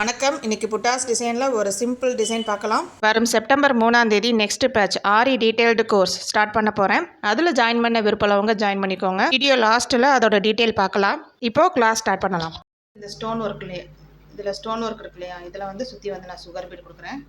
வணக்கம். இன்னைக்கு புட்டாஸ் டிசைனில் ஒரு சிம்பிள் டிசைன் பார்க்கலாம். வரும் செப்டம்பர் மூணாம் தேதி next batch aari detailed course start பண்ண போகிறேன் அதில் ஜாயின் பண்ண விருப்பமுள்ளவங்க ஜாயின் பண்ணிக்கோங்க. வீடியோ லாஸ்ட்டில் அதோட டீட்டெயில் பார்க்கலாம். இப்போது கிளாஸ் ஸ்டார்ட் பண்ணலாம். இந்த ஸ்டோன் ஒர்க்லேயே இதில் ஸ்டோன் ஒர்க் இருக்கு இல்லையா? இதில் வந்து சுற்றி வந்து நான் சுகர் பீட் கொடுக்குறேன்.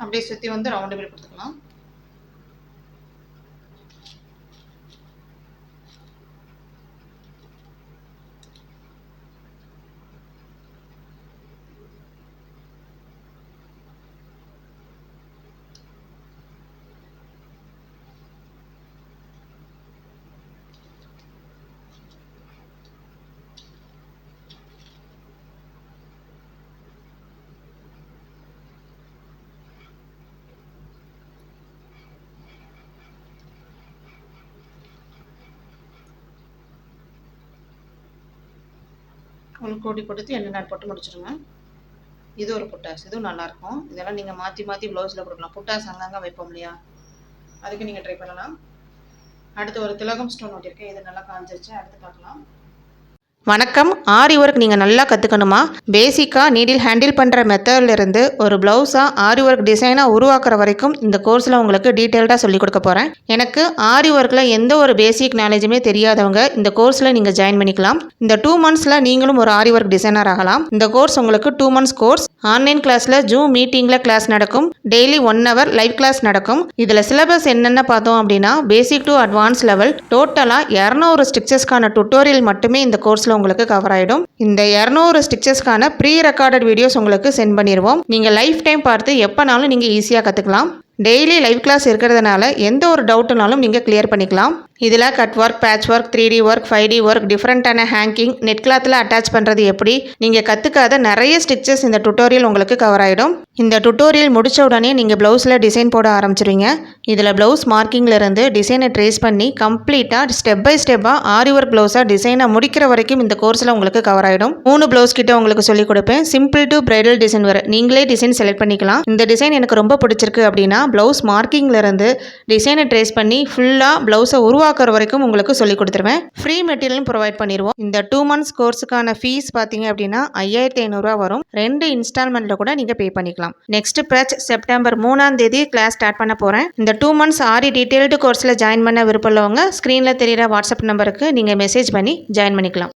அப்படியே சுற்றி வந்து ரவுண்டு வீடு கொடுத்துக்கலாம். உங்களுக்கு கூட்டி கொடுத்து எண்ணெய் நாட் போட்டு முடிச்சிடுங்க இது ஒரு புட்டாஸ் இதுவும் நல்லாயிருக்கும் இதெல்லாம் நீங்கள் மாற்றி மாற்றி ப்ளவுஸில் கொடுக்கலாம் புட்டாஸ் அங்கங்கே வைப்போம் இல்லையா? அதுக்கு நீங்கள் ட்ரை பண்ணலாம். அடுத்து ஒரு திலகம் ஸ்டோன் ஒட்டியிருக்கேன் இது நல்லா காஞ்சிருச்சு. அடுத்து பார்க்கலாம். வணக்கம். ஆரி ஒர்க் நீங்கள் நல்லா கற்றுக்கணுமா பேசிக்காக நீடில் ஹேண்டில் பண்ணுற மெத்தட்லேருந்து ஒரு ப்ளவுஸாக ஆரி ஒர்க் டிசைனாக உருவாக்குற வரைக்கும் இந்த கோர்ஸில் உங்களுக்கு டீட்டெயில்டாக சொல்லிக் கொடுக்க போகிறேன் எனக்கு ஆரி ஒர்க்கில் எந்த ஒரு பேசிக் நாலேஜுமே தெரியாதவங்க இந்த கோர்ஸில் நீங்கள் ஜாயின் பண்ணிக்கலாம். இந்த டூ மந்த்ஸில் நீங்களும் ஒரு ஆரி ஒர்க் டிசைனர் ஆகலாம். இந்த கோர்ஸ் உங்களுக்கு டூ மந்த்ஸ் கோர்ஸ் ஆன்லைன் கிளாஸில் ஜூம் மீட்டிங்கில் கிளாஸ் நடக்கும். Daily one hour live class நடக்கும். இதில் சிலபஸ் என்னென்ன பார்த்தோம் அப்படின்னா பேசிக் டு அட்வான்ஸ் லெவல் டோட்டலாக இரநூறு ஸ்டிச்சஸ்க்கான டுட்டோரியல் மட்டுமே இந்த கோர்ஸில் உங்களுக்கு கவர் ஆகிடும் இந்த இரநூறு ஸ்டிச்சஸ்க்கான ப்ரீ ரெக்கார்டட் வீடியோஸ் உங்களுக்கு சென்ட் பண்ணிடுவோம் நீங்கள் லைஃப் டைம் பார்த்து எப்போனாலும் நீங்கள் ஈஸியாக கற்றுக்கலாம் டெய்லி லைவ் கிளாஸ் இருக்கிறதுனால எந்த ஒரு டவுட்டுனாலும் நீங்கள் கிளியர் பண்ணிக்கலாம். இதில் cut work patch work three D work five D work டிஃப்ரெண்ட்டான ஹேங்கிங் நெட் கிளாத்தில் அட்டாச் பண்ணுறது எப்படி? நீங்கள் கற்றுக்காத நிறைய ஸ்டிச்சஸ் இந்த டுட்டோரியல் உங்களுக்கு கவர் ஆகிடும் இந்த டுட்டோரியல் முடிச்ச உடனே நீங்கள் ப்ளவுஸில் டிசைன் போட ஆரம்பிச்சிருவீங்க. இதில் ப்ளவுஸ் மார்க்கிங்லேருந்து டிசைனை ட்ரேஸ் பண்ணி கம்ப்ளீட்டாக ஸ்டெப் பை ஸ்டெப்பாக ஆரி ஒர்க் ப்ளவுஸாக டிசைனை முடிக்கிற வரைக்கும் இந்த கோர்ஸில் உங்களுக்கு கவர் ஆகிடும் மூணு ப்ளவுஸ் கிட்ட உங்களுக்கு சொல்லிக் கொடுப்பேன். சிம்பிள் டு பிரைடல் டிசைன் வர. நீங்களே டிசைன் செலக்ட் பண்ணிக்கலாம். இந்த டிசைன் எனக்கு ரொம்ப பிடிச்சிருக்கு அப்படின்னா ப்ளவுஸ் மார்க்கிங்லேருந்து டிசைனை ட்ரேஸ் பண்ணி ஃபுல்லாக ப்ளவுஸை உருவாக்குற வரைக்கும் உங்களுக்கு சொல்லி கொடுத்துருவேன். ஃப்ரீ மெட்டீரியலும் ப்ரொவைட் பண்ணிடுவோம் இந்த டூ மந்த்ஸ் கோர்ஸுக்கான ஃபீஸ் பார்த்தீங்க அப்படின்னா ஐயாயிரத்தி ஐநூறுரூவா வரும். ரெண்டு இன்ஸ்டால்மெண்ட்டில் கூட நீங்கள் பே பண்ணிக்கலாம். நெக்ஸ்ட் பேட்ச் செப்டம்பர் மூணாம் தேதி கிளாஸ் ஸ்டார்ட் பண்ண போகிறேன் இந்த டூ மந்த்ஸ் ஆரி டீட்டெயில்டு கோர்ஸில் ஜாயின் பண்ண விருப்பம் உள்ளவங்க ஸ்க்ரீனில் தெரியிற வாட்ஸ்அப் நம்பருக்கு நீங்கள் மெசேஜ் பண்ணி ஜாயின் பண்ணிக்கலாம்.